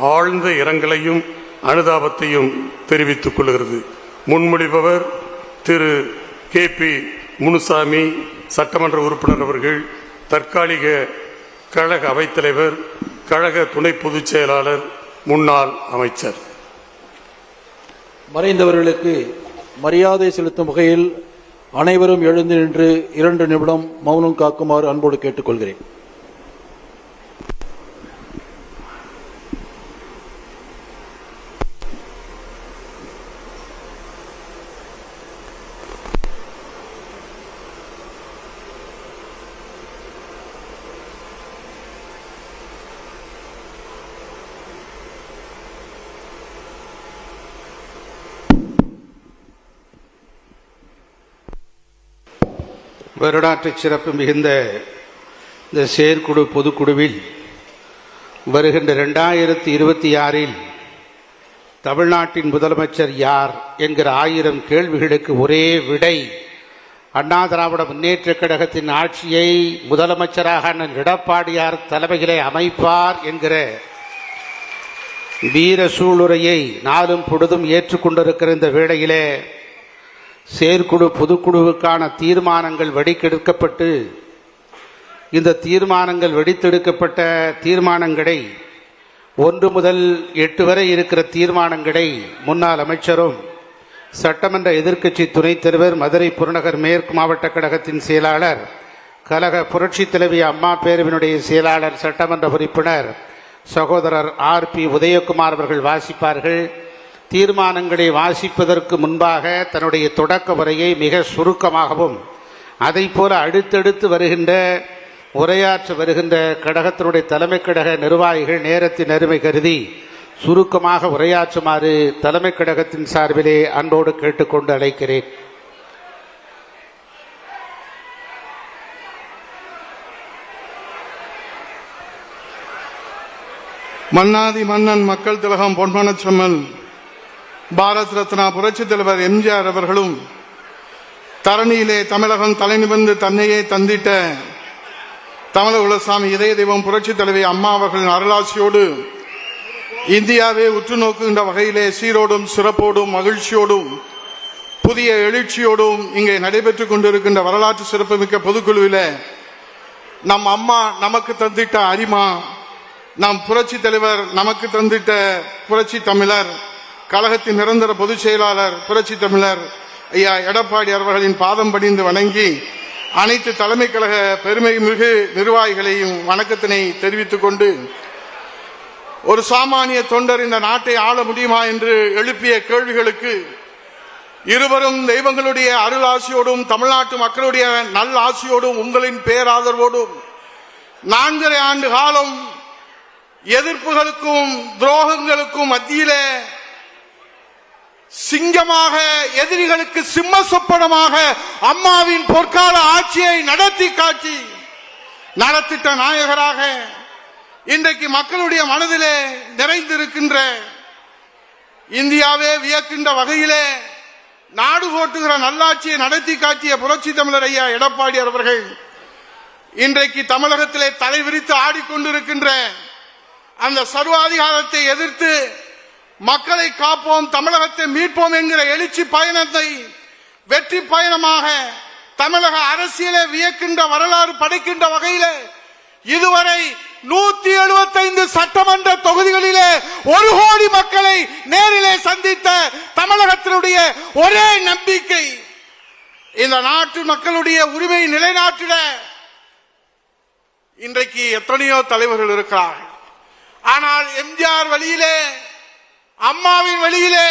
ஆழ்ந்த இரங்கலையும் அனுதாபத்தையும் தெரிவித்துக் கொள்கிறது. முன்மொழிபவர் திரு கே பி முனுசாமி சட்டமன்ற உறுப்பினர் அவர்கள் தற்காலிக கழக அவைத்தலைவர் கழக துணை பொதுச் செயலாளர் முன்னாள் அமைச்சர். மறைந்தவர்களுக்கு மரியாதை செலுத்தும் வகையில் அனைவரும் எழுந்து நின்று இரண்டு நிமிடம் மௌனம் காக்குமாறு அன்போடு கேட்டுக்கொள்கிறேன். வருடாற்று சிறப்பு மிகுந்த இந்த செயற்குழு பொதுக்குழுவில் வருகின்ற ரெண்டாயிரத்தி இருபத்தி ஆறில் தமிழ்நாட்டின் முதலமைச்சர் யார் என்கிற ஆயிரம் கேள்விகளுக்கு ஒரே விடை அண்ணா திராவிட முன்னேற்றக் கழகத்தின் ஆட்சியை முதலமைச்சராக அண்ணன் எடப்பாடியார் தலைமையிலே அமைப்பார் என்கிற வீர சூளுரையை நாளும் பொழுதும் ஏற்றுக்கொண்டிருக்கிற இந்த வேளையிலே செயற்குழு பொதுக்குழுவுக்கான தீர்மானங்கள் வெடிக்கெடுக்கப்பட்டு இந்த தீர்மானங்கள் வெடித்தெடுக்கப்பட்ட தீர்மானங்களை ஒன்று முதல் எட்டு வரை இருக்கிற தீர்மானங்களை முன்னாள் அமைச்சரும் சட்டமன்ற எதிர்க்கட்சி துணைத் தலைவர் மதுரை புறநகர் மேற்கு மாவட்ட கழகத்தின் செயலாளர் கழக புரட்சி தலைவி அம்மா பேரவினுடைய செயலாளர் சட்டமன்ற உறுப்பினர் சகோதரர் ஆர் பி உதயகுமார் அவர்கள் வாசிப்பார்கள். தீர்மானங்களை வாசிப்பதற்கு முன்பாக தன்னுடைய தொடக்க உரையை மிக சுருக்கமாகவும் அதை போல அடுத்தடுத்து வருகின்ற உரையாற்ற வருகின்ற கழகத்தினுடைய தலைமை கழக நிர்வாகிகள் நேரத்தின் அருமை கருதி சுருக்கமாக உரையாற்றுமாறு தலைமை கழகத்தின் சார்பிலே அன்போடு கேட்டுக்கொண்டு அழைக்கிறேன். மன்னாதி மன்னன் மக்கள் திலகம் பொன்மனச்செம்மல் பாரத் ரத்னா புரட்சித் தலைவர் எம்ஜிஆர் அவர்களும் தரணியிலே தமிழகம் தலை நிமிர்ந்து தன்னையே தந்திட்ட தமிழகுலசாமி இதய தெய்வம் புரட்சித் தலைவி அம்மா அவர்களின் அருளாசியோடு இந்தியாவே உற்று நோக்குகின்ற வகையிலே சீரோடும் சிறப்போடும் மகிழ்ச்சியோடும் புதிய எழுச்சியோடும் இங்கே நடைபெற்றுக் கொண்டிருக்கின்ற வரலாற்று சிறப்புமிக்க பொதுக்குழுவில் நம் அம்மா நமக்கு தந்திட்ட அரிமா நம் புரட்சி தலைவர் நமக்கு தந்திட்ட புரட்சி தமிழர் கழகத்தின் நிரந்தர பொதுச் செயலாளர் புரட்சி தமிழர் ஐயா எடப்பாடி அவர்களின் பாதம் பணிந்து வணங்கி அனைத்து தலைமை கழக பெருமை மிகு நிர்வாகிகளையும் வணக்கத்தினை தெரிவித்துக் கொண்டு ஒரு சாமானிய தொண்டர் இந்த நாட்டை ஆள முடியுமா என்று எழுப்பிய கேள்விகளுக்கு இருவரும் தெய்வங்களுடைய அருளாசியோடும் தமிழ்நாட்டு மக்களுடைய நல் ஆசியோடும் உங்களின் பேராதரவோடும் நான்கரை ஆண்டு காலம் எதிர்ப்புகளுக்கும் துரோகங்களுக்கும் மத்தியிலே சிங்கமாக எதிரிகளுக்கு சிம்ம சொப்பனமாக அம்மாவின் பொற்கால ஆட்சியை நடத்தி காட்டி நடத்திட்ட நாயகராக இன்றைக்கு மக்களுடைய மனதிலே நிறைந்திருக்கின்ற இந்தியாவே வியக்கின்ற வகையிலே நாடு போட்டுகிற நல்லாட்சியை நடத்தி காட்டிய புரட்சி தமிழர் ஐயா எடப்பாடி அவர்கள் இன்றைக்கு தமிழகத்திலே தலை விரித்து ஆடிக்கொண்டிருக்கின்ற அந்த சர்வாதிகாரத்தை எதிர்த்து மக்களை காப்போம் தமிழகத்தை மீட்போம் என்கிற எழுச்சி பயணத்தை வெற்றி பயணமாக தமிழக அரசியலை வியக்கின்ற வரலாறு படைக்கின்ற வகையிலே இதுவரை நூத்தி எழுபத்தைந்து சட்டமன்ற தொகுதிகளிலே ஒரு கோடி மக்களை நேரிலே சந்தித்த தமிழகத்தினுடைய ஒரே நம்பிக்கை இந்த நாட்டு மக்களுடைய உரிமை நிலைநாட்டிட இன்றைக்கு எத்தனையோ தலைவர்கள் இருக்கிறார்கள். ஆனால் எம்ஜிஆர் வழியிலே அம்மாவின் வழியிலே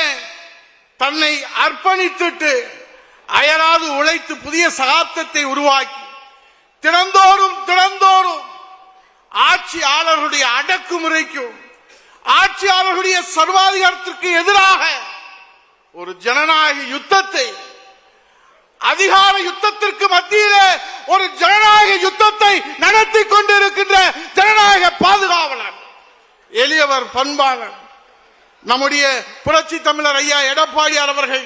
தன்னை அர்ப்பணித்துட்டு அயராது உழைத்து புதிய சகாப்தத்தை உருவாக்கி தினந்தோறும் தினந்தோறும் ஆட்சியாளர்களுடைய அடக்குமுறைக்கும் ஆட்சியாளர்களுடைய சர்வாதிகாரத்திற்கு எதிராக ஒரு ஜனநாயக யுத்தத்தை அதிகார யுத்தத்திற்கு மத்தியிலே ஒரு ஜனநாயக யுத்தத்தை நடத்தி கொண்டிருக்கின்ற ஜனநாயக பாதுகாவலர் எளியவர் பண்பாளர் நம்முடைய புரட்சி தமிழர் ஐயா எடப்பாடியார் அவர்கள்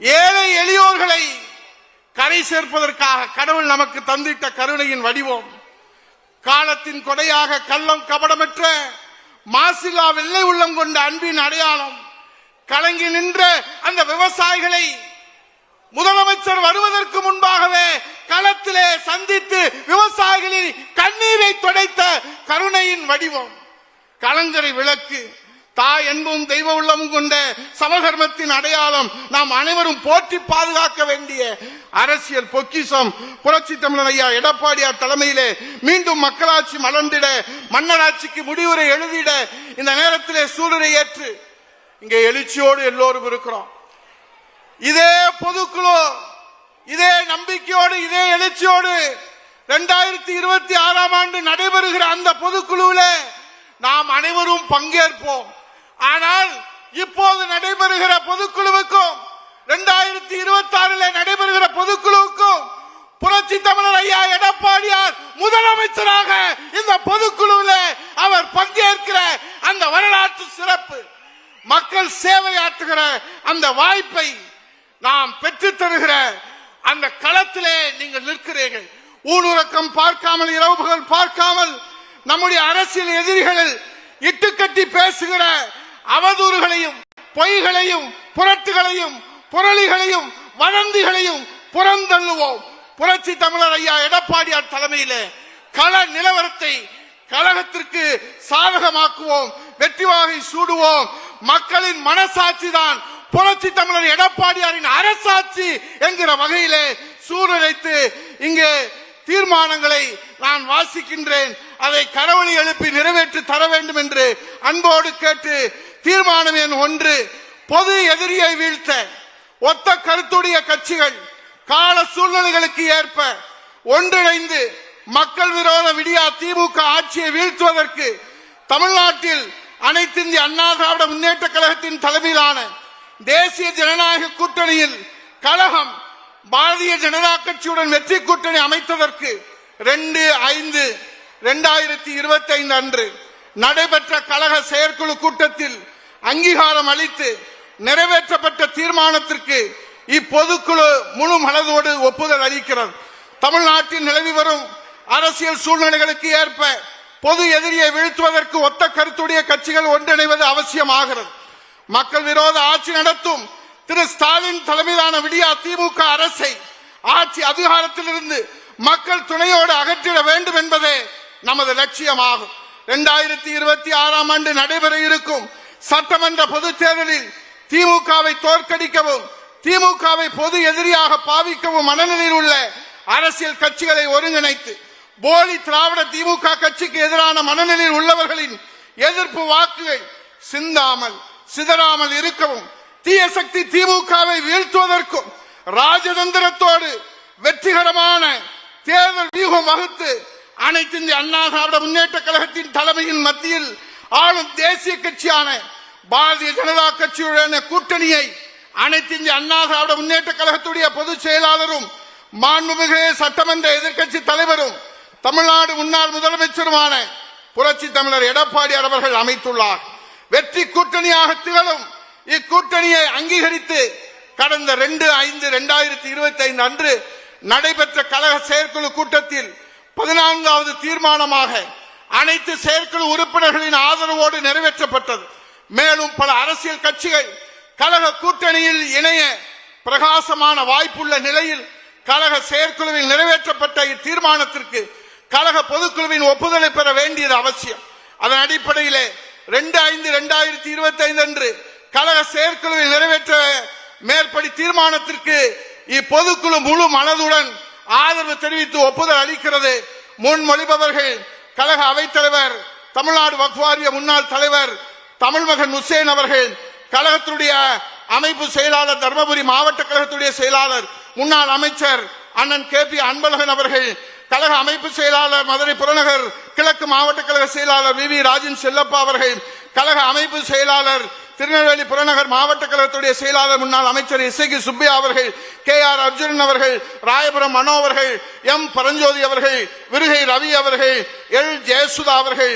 ஏழை எளியோர்களை கரை சேர்ப்பதற்காக கடவுள் நமக்கு தந்திட்ட கருணையின் வடிவம். காலத்தின் கொடையாக கள்ளம் கபடமற்ற மாசில்லா வெள்ளை உள்ளம் கொண்ட அன்பின் அடையாளம். கலங்கி நின்ற அந்த விவசாயிகளை முதலமைச்சர் வருவதற்கு முன்பாகவே களத்திலே சந்தித்து விவசாயிகளின் கண்ணீரை துடைத்த கருணையின் வடிவம். கலங்கரை விளக்கு தாய் என்பும் தெய்வ உள்ளமும் கொண்ட சமகர்மத்தின் அடையாளம் நாம் அனைவரும் போற்றி பாதுகாக்க வேண்டிய அரசியல் பொக்கிஷம். புரட்சி தமிழன் ஐயா எடப்பாடியார் தலைமையிலே மீண்டும் மக்களாட்சி மலர்ந்திட மன்னராட்சிக்கு முடிவுரை எழுதிட இந்த நேரத்திலே சூழலை ஏற்று இங்கே எழுச்சியோடு எல்லோரும் இருக்கிறோம். இதே பொதுக்குழு இதே நம்பிக்கையோடு இதே எழுச்சியோடு இரண்டாயிரத்தி இருபத்தி ஆறாம் ஆண்டு நடைபெறுகிற அந்த பொதுக்குழுவில் நாம் அனைவரும் பங்கேற்போம். ஆனால் இப்போது நடைபெறுகிற பொதுக்குழுவுக்கும் இரண்டாயிரத்தி இருபத்தி ஆறில் நடைபெறுகிற பொதுக்குழுவுக்கும் புரட்சி தமிழர் ஐயா எடப்பாடியார் முதலமைச்சராக இந்த பொதுக்குழுவில் அவர் பங்கேற்கிற அந்த வரலாற்று சிறப்பு மக்கள் சேவையாற்றுகிற அந்த வாய்ப்பை நாம் பெற்று தருகிற அந்த களத்திலே நீங்கள் நிற்கிறீர்கள். ஊனுறக்கம் பார்க்காமல் இரவு பகல் பார்க்காமல் நம்முடைய அரசியல் எதிரிகள் இட்டுக்கட்டி பேசுகிற அவதூறுகளையும் பொய்களையும் புரட்டுகளையும் புரளிகளையும் வதந்திகளையும் புறந்தள்ளுவோம். புரட்சி தமிழர் ஐயா எடப்பாடியார் தலைமையிலே கள நிலவரத்தை கழகத்திற்கு சாதகமாக்குவோம் வெற்றிவாகை சூடுவோம். மக்களின் மனசாட்சி தான் புரட்சி தமிழர் எடப்பாடியாரின் அரசாட்சி என்கிற வகையிலே சூழலைத்து இங்கே தீர்மானங்களை நான் வாசிக்கின்றேன். அதை கடவுளை எழுப்பி நிறைவேற்றி தர வேண்டும் என்று அன்போடு கேட்டு தீர்மானம் எண் ஒன்று பொது எதிரியை வீழ்த்த. ஒத்த கருத்துடைய கட்சிகள் கால சூழ்நிலைகளுக்கு ஏற்ப ஒன்றிணைந்து மக்கள் விரோத விடியா திமுக ஆட்சியை வீழ்த்துவதற்கு தமிழ்நாட்டில் அனைத்து இந்திய அண்ணா திராவிட முன்னேற்ற கழகத்தின் தலைமையிலான தேசிய ஜனநாயக கூட்டணியில் கழகம் பாரதிய ஜனதா கட்சியுடன் வெற்றி கூட்டணி அமைத்ததற்கு ரெண்டு ஐந்து இரண்டாயிரத்தி இருபத்தி ஐந்து அன்று நடைபெற்ற கழக செயற்குழு கூட்டத்தில் அங்கீகாரம் அளித்து நிறைவேற்றப்பட்ட தீர்மானத்திற்கு இப்பொதுக்குழு முழு மனதோடு ஒப்புதல் அளிக்கிறது. தமிழ்நாட்டில் நிலவி வரும் அரசியல் சூழ்நிலைகளுக்கு ஏற்ப பொது எதிரியை வீழ்த்துவதற்கு ஒத்த கருத்துடைய கட்சிகள் ஒன்றிணைவது அவசியமாகிறது. மக்கள் விரோத ஆட்சி நடத்தும் திரு ஸ்டாலின் தலைமையிலான விடியா திமுக அரசை ஆட்சி அதிகாரத்திலிருந்து மக்கள் துணையோடு அகற்றிட வேண்டும் என்பதே நமது லட்சியமாகும். இரண்டாயிரத்தி இருபத்தி ஆறாம் ஆண்டு நடைபெற இருக்கும் சட்டமன்ற பொதுத் தேர்தலில் திமுகவை தோற்கடிக்கவும் திமுகவை பொது எதிரியாக பாவிக்கவும் மனநிலையில் உள்ள அரசியல் கட்சிகளை ஒருங்கிணைத்து போலி திராவிட திமுக கட்சிக்கு எதிரான மனநிலையில் உள்ளவர்களின் எதிர்ப்பு வாக்குகள் சிந்தாமல் சிதறாமல் இருக்கவும் தீய சக்தி திமுகவை வீழ்த்துவதற்கும் ராஜதந்திரத்தோடு வெற்றிகரமான தேர்தல் வியூகம் வகுத்து அனைத்து இந்திய அண்ணா திராவிட முன்னேற்ற கழகத்தின் தலைமையின் மத்தியில் ஆளும் தேசிய கட்சியான பாரதிய ஜனதா கட்சியுடனான கூட்டணியை அனைத்து இந்திய அண்ணா திராவிட முன்னேற்ற கழகத்துடைய பொதுச் செயலாளரும் மாண்புமிகு சட்டமன்ற எதிர்க்கட்சி தலைவரும் தமிழ்நாடு முன்னாள் முதலமைச்சருமான புரட்சி தமிழர் எடப்பாடியார் அவர்கள் அமைத்துள்ளார். வெற்றி கூட்டணியாக திகழும் இக்கூட்டணியை அங்கீகரித்து கடந்த ரெண்டு ஐந்து இரண்டாயிரத்தி இருபத்தி ஐந்து அன்று நடைபெற்ற கழக செயற்குழு கூட்டத்தில் பதினான்காவது தீர்மானமாக அனைத்து செயற்குழு உறுப்பினர்களின் ஆதரவோடு நிறைவேற்றப்பட்டது. மேலும் பல அரசியல் கட்சிகள் கழக கூட்டணியில் இணைய பிரகாசமான வாய்ப்புள்ள நிலையில் கழக செயற்குழுவில் நிறைவேற்றப்பட்ட இத்தீர்மானத்திற்கு கழக பொதுக்குழுவின் ஒப்புதலை பெற வேண்டியது அவசியம். அதன் அடிப்படையிலே ரெண்டு ஐந்து ரெண்டாயிரத்தி இருபத்தி ஐந்து அன்று கழக செயற்குழுவில் நிறைவேற்ற மேற்படி தீர்மானத்திற்கு இப்பொதுக்குழு முழு மனதுடன் ஆதரவு தெரிவித்து ஒப்புதல் அளிக்கிறது. முன்மொழிபவர்கள் கழக அவைத்தலைவர் தமிழ்நாடு வக்வாரிய முன்னாள் தலைவர் தமிழ்மகன் உசேன் அவர்கள் கழகத்துடைய அமைப்பு செயலாளர் தர்மபுரி மாவட்ட கழகத்துடைய செயலாளர் முன்னாள் அமைச்சர் அண்ணன் கே பி அன்பழகன் அவர்கள் கழக அமைப்பு செயலாளர் மதுரை புறநகர் கிழக்கு மாவட்ட கழக செயலாளர் வி வி ராஜன் செல்லப்பா அவர்கள் கழக அமைப்பு செயலாளர் திருநெல்வேலி புறநகர் மாவட்ட கழகத்துடைய செயலாளர் முன்னாள் அமைச்சர் இசைகி சுப்பையா அவர்கள் கே ஆர் அர்ஜுனன் அவர்கள் ராயபுரம் மனோ அவர்கள் எம் பரஞ்சோதி அவர்கள் விருகை ரவி அவர்கள் எல் ஜெயசுதா அவர்கள்